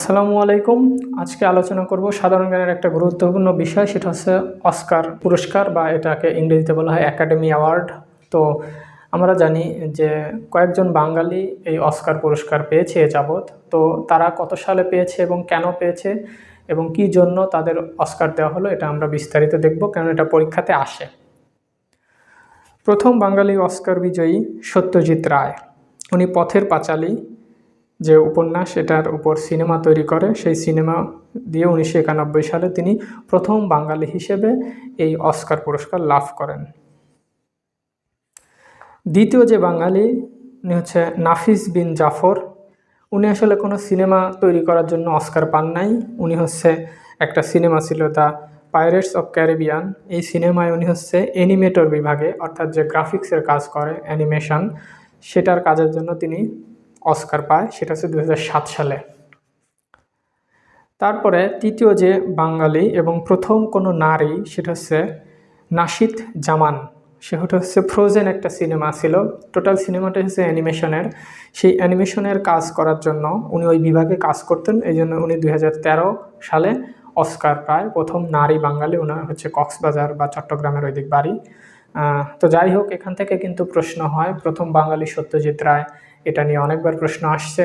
আসসালামু আলাইকুম। আজকে আলোচনা করব সাধারণ জ্ঞানের একটা গুরুত্বপূর্ণ বিষয়, সেটা হচ্ছে অস্কার পুরস্কার বা এটাকে ইংরেজিতে বলা হয় একাডেমি অ্যাওয়ার্ড। তো আমরা জানি যে কয়েকজন বাঙালি এই অস্কার পুরস্কার পেয়েছে এ যাবৎ। তো তারা কত সালে পেয়েছে এবং কেন পেয়েছে এবং কি জন্য তাদের অস্কার দেওয়া হলো, এটা আমরা বিস্তারিত দেখব কেন এটা পরীক্ষাতে আসে। প্রথম বাঙালি অস্কার বিজয়ী সত্যজিৎ রায়। উনি পথের পাঁচালী যে উপন্যাস এটার উপর সিনেমা তৈরি করে, সেই সিনেমা দিয়ে উনিশশো একানব্বই সালে তিনি প্রথম বাঙালি হিসেবে এই অস্কার পুরস্কার লাভ করেন। দ্বিতীয় যে বাঙালি, উনি হচ্ছে নাফিস বিন জাফর। উনি আসলে কোনো সিনেমা তৈরি করার জন্য অস্কার পান নাই। উনি হচ্ছে একটা সিনেমা ছিল দ্য পাইরেটস অফ ক্যারিবিয়ান। এই সিনেমায় উনি হচ্ছে অ্যানিমেটর বিভাগে, অর্থাৎ যে গ্রাফিক্সের কাজ করে, অ্যানিমেশন, সেটার কাজের জন্য তিনি অস্কার পায়, সেটা হচ্ছে দু হাজার সাত সালে। তারপরে তৃতীয় যে বাঙালি এবং প্রথম কোনো নারী, সেটা হচ্ছে নাসিদ জামান। সেটা হচ্ছে ফ্রোজেন একটা সিনেমা ছিল। টোটাল সিনেমাটা হচ্ছে অ্যানিমেশনের। সেই অ্যানিমেশনের কাজ করার জন্য উনি ওই বিভাগে কাজ করতেন। এই জন্য উনি দুই হাজার তেরো সালে অস্কার পায়। প্রথম নারী বাঙালি ওনার হচ্ছে কক্সবাজার বা চট্টগ্রামের ওই দিক বাড়ি। তো যাই হোক, এখান থেকে কিন্তু প্রশ্ন হয়। প্রথম বাঙালি সত্যজিৎ রায় এটা নিয়ে অনেকবার প্রশ্ন আসছে।